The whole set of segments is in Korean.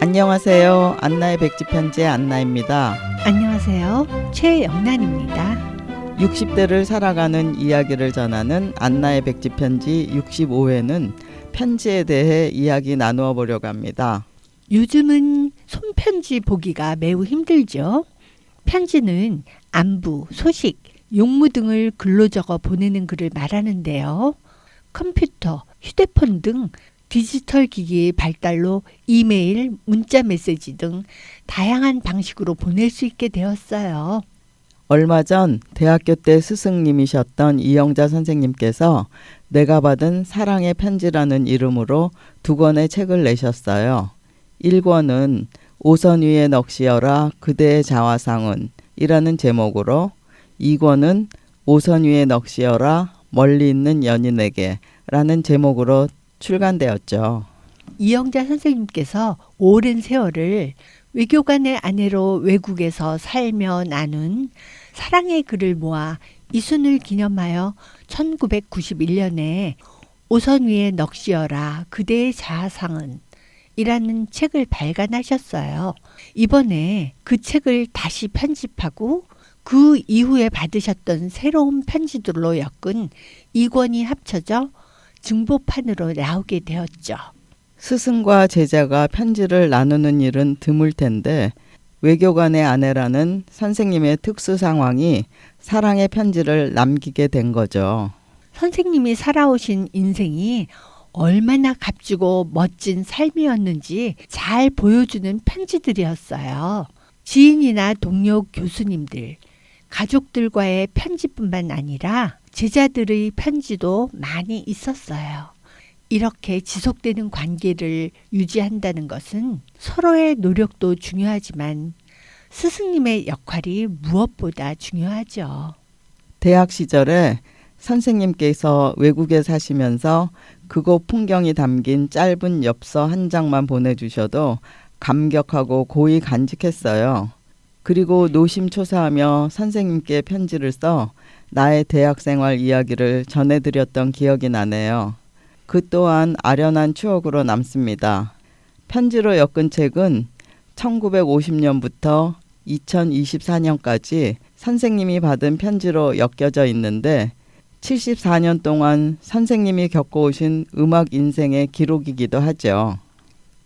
안녕하세요. 안나의 백지 편지의 안나입니다. 안녕하세요. 최영란입니다. 60대를 살아가는 이야기를 전하는 안나의 백지 편지 65회는 편지에 대해 이야기 나누어 보려고 합니다. 요즘은 손편지 보기가 매우 힘들죠. 편지는 안부, 소식, 용무 등을 글로 적어 보내는 글을 말하는데요. 컴퓨터, 휴대폰 등 디지털 기기의 발달로 이메일, 문자 메시지 등 다양한 방식으로 보낼 수 있게 되었어요. 얼마 전 대학교 때 스승님이셨던 이영자 선생님께서 내가 받은 사랑의 편지라는 이름으로 두 권의 책을 내셨어요. 1권은 오선 위에 넋이여라 그대의 자화상은 이라는 제목으로 2권은 오선 위에 넋이여라 멀리 있는 연인에게 라는 제목으로 출간되었죠. 이영자 선생님께서 오랜 세월을 외교관의 아내로 외국에서 살며 나눈 사랑의 글을 모아 이순을 기념하여 1991년에 오선 위에 넋이어라 그대의 자아상은 이라는 책을 발간하셨어요. 이번에 그 책을 다시 편집하고 그 이후에 받으셨던 새로운 편지들로 엮은 이권이 합쳐져 중보판으로 나오게 되었죠. 스승과 제자가 편지를 나누는 일은 드물 텐데 외교관의 아내라는 선생님의 특수 상황이 사랑의 편지를 남기게 된 거죠. 선생님이 살아오신 인생이 얼마나 값지고 멋진 삶이었는지 잘 보여주는 편지들이었어요. 지인이나 동료 교수님들, 가족들과의 편지뿐만 아니라 제자들의 편지도 많이 있었어요. 이렇게 지속되는 관계를 유지한다는 것은 서로의 노력도 중요하지만 스승님의 역할이 무엇보다 중요하죠. 대학 시절에 선생님께서 외국에 사시면서 그곳 풍경이 담긴 짧은 엽서 한 장만 보내주셔도 감격하고 고이 간직했어요. 그리고 노심초사하며 선생님께 편지를 써 나의 대학 생활 이야기를 전해드렸던 기억이 나네요. 그 또한 아련한 추억으로 남습니다. 편지로 엮은 책은 1950년부터 2024년까지 선생님이 받은 편지로 엮여져 있는데 74년 동안 선생님이 겪어오신 음악 인생의 기록이기도 하죠.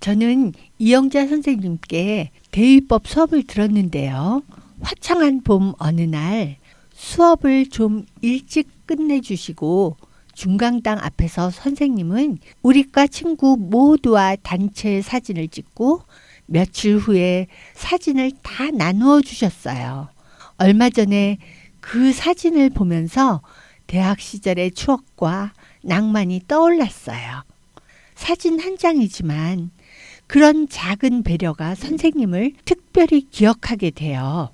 저는 이영자 선생님께 대위법 수업을 들었는데요. 화창한 봄 어느 날 수업을 좀 일찍 끝내주시고 중강당 앞에서 선생님은 우리과 친구 모두와 단체 사진을 찍고 며칠 후에 사진을 다 나누어 주셨어요. 얼마 전에 그 사진을 보면서 대학 시절의 추억과 낭만이 떠올랐어요. 사진 한 장이지만 그런 작은 배려가 선생님을 특별히 기억하게 돼요.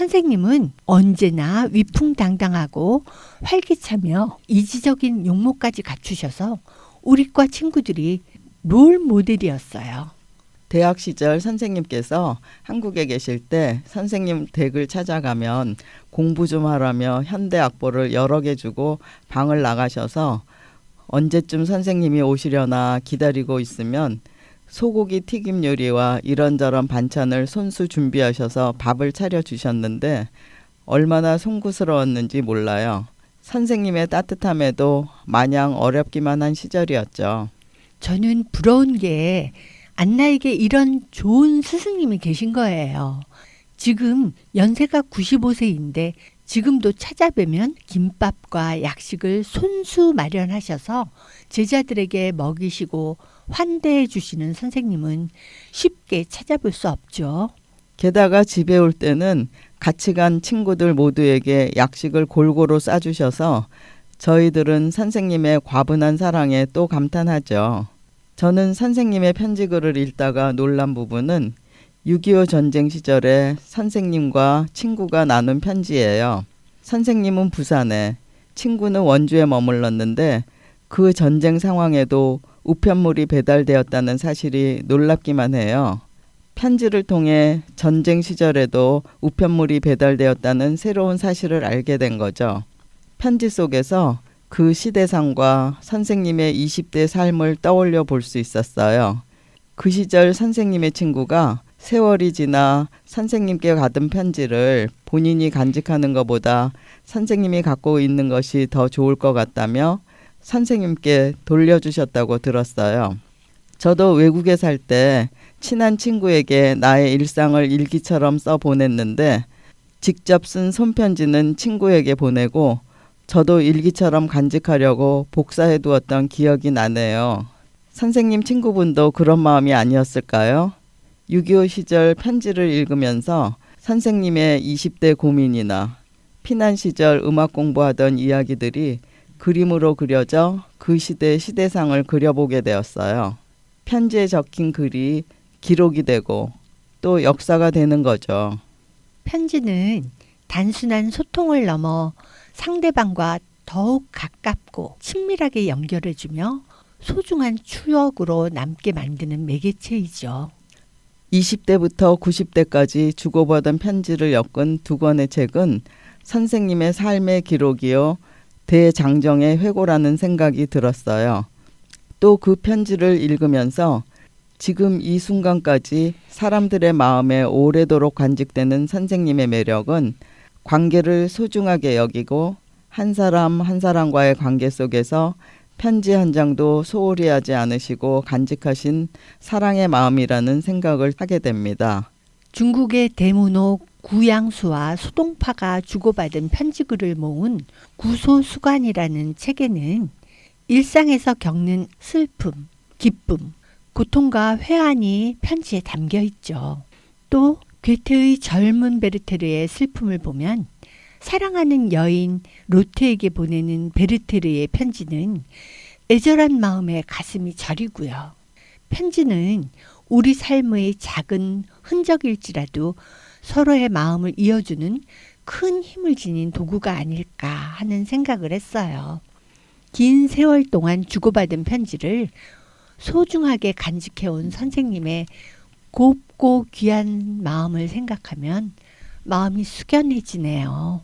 선생님은 언제나 위풍당당하고 활기차며 이지적인 용모까지 갖추셔서 우리과 친구들이 롤 모델이었어요. 대학 시절 선생님께서 한국에 계실 때 선생님 댁을 찾아가면 공부 좀 하라며 현대 악보를 여러 개 주고 방을 나가셔서 언제쯤 선생님이 오시려나 기다리고 있으면 소고기 튀김 요리와 이런저런 반찬을 손수 준비하셔서 밥을 차려 주셨는데 얼마나 송구스러웠는지 몰라요. 선생님의 따뜻함에도 마냥 어렵기만 한 시절이었죠. 저는 부러운 게 안나에게 이런 좋은 스승님이 계신 거예요. 지금 연세가 95세인데 지금도 찾아뵈면 김밥과 약식을 손수 마련하셔서 제자들에게 먹이시고 환대해 주시는 선생님은 쉽게 찾아볼 수 없죠. 게다가 집에 올 때는 같이 간 친구들 모두에게 약식을 골고루 싸주셔서 저희들은 선생님의 과분한 사랑에 또 감탄하죠. 저는 선생님의 편지글을 읽다가 놀란 부분은 6.25 전쟁 시절에 선생님과 친구가 나눈 편지예요. 선생님은 부산에, 친구는 원주에 머물렀는데 그 전쟁 상황에도 우편물이 배달되었다는 사실이 놀랍기만 해요. 편지를 통해 전쟁 시절에도 우편물이 배달되었다는 새로운 사실을 알게 된 거죠. 편지 속에서 그 시대상과 선생님의 20대 삶을 떠올려 볼 수 있었어요. 그 시절 선생님의 친구가 세월이 지나 선생님께 받은 편지를 본인이 간직하는 것보다 선생님이 갖고 있는 것이 더 좋을 것 같다며 선생님께 돌려주셨다고 들었어요. 저도 외국에 살 때 친한 친구에게 나의 일상을 일기처럼 써 보냈는데 직접 쓴 손편지는 친구에게 보내고 저도 일기처럼 간직하려고 복사해 두었던 기억이 나네요. 선생님 친구분도 그런 마음이 아니었을까요? 6.25 시절 편지를 읽으면서 선생님의 20대 고민이나 피난 시절 음악 공부하던 이야기들이 그림으로 그려져 그 시대 시대상을 그려보게 되었어요. 편지에 적힌 글이 기록이 되고 또 역사가 되는 거죠. 편지는 단순한 소통을 넘어 상대방과 더욱 가깝고 친밀하게 연결해주며 소중한 추억으로 남게 만드는 매개체이죠. 20대부터 90대까지 주고받은 편지를 엮은 두 권의 책은 선생님의 삶의 기록이요. 대장정의 회고라는 생각이 들었어요. 또 그 편지를 읽으면서 지금 이 순간까지 사람들의 마음에 오래도록 간직되는 선생님의 매력은 관계를 소중하게 여기고 한 사람 한 사람과의 관계 속에서 편지 한 장도 소홀히 하지 않으시고 간직하신 사랑의 마음이라는 생각을 하게 됩니다. 중국의 대문호 구양수와 수동파가 주고받은 편지글을 모은 구소수관이라는 책에는 일상에서 겪는 슬픔, 기쁨, 고통과 회한이 편지에 담겨 있죠. 또 괴테의 젊은 베르테르의 슬픔을 보면 사랑하는 여인 로테에게 보내는 베르테르의 편지는 애절한 마음에 가슴이 저리고요. 편지는 우리 삶의 작은 흔적일지라도 서로의 마음을 이어주는 큰 힘을 지닌 도구가 아닐까 하는 생각을 했어요. 긴 세월 동안 주고받은 편지를 소중하게 간직해온 선생님의 곱고 귀한 마음을 생각하면 마음이 숙연해지네요.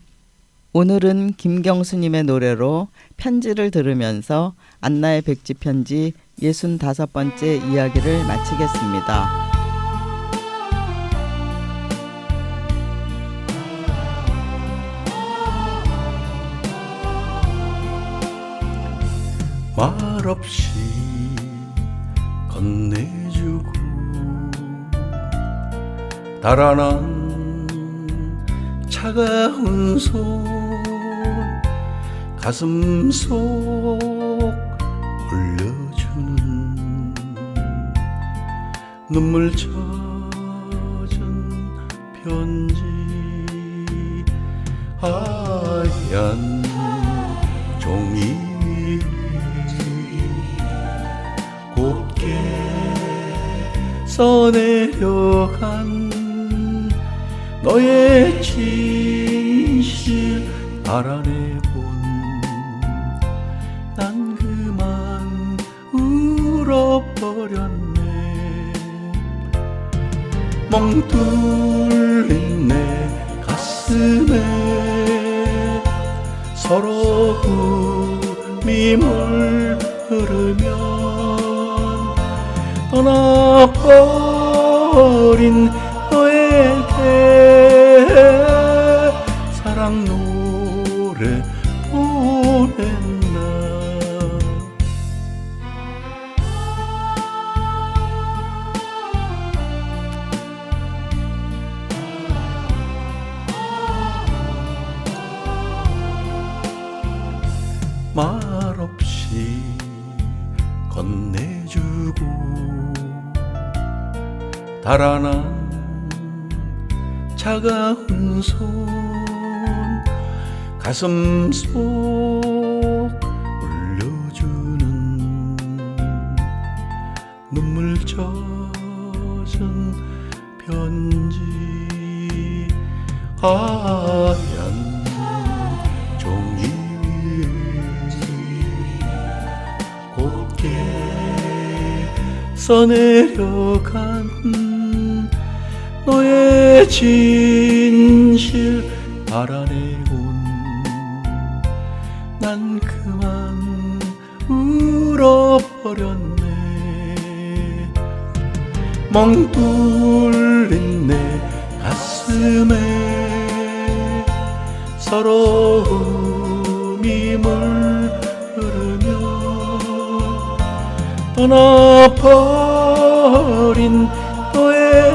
오늘은 김경수님의 노래로 편지를 들으면서 안나의 백지 편지 65번째 이야기를 마치겠습니다. 말없이 건네주고 달아난 차가운 손 가슴 속 올려 눈물 젖은 편지 하얀 종이 곱게 써내려간 너의 진실 알아내본 멍뚫린 내 가슴에. 서로 꿈이 물흐르면 떠나버린 너에게 말없이 건네주고 달아난 차가운 손 가슴 속 올려주는 눈물 젖은 편지. 하얀 써내려간 너의 진실 알아내곤 난 그만 울어버렸네. 멍 뚫린 내 가슴에 서러움이 물 떠나버린 너의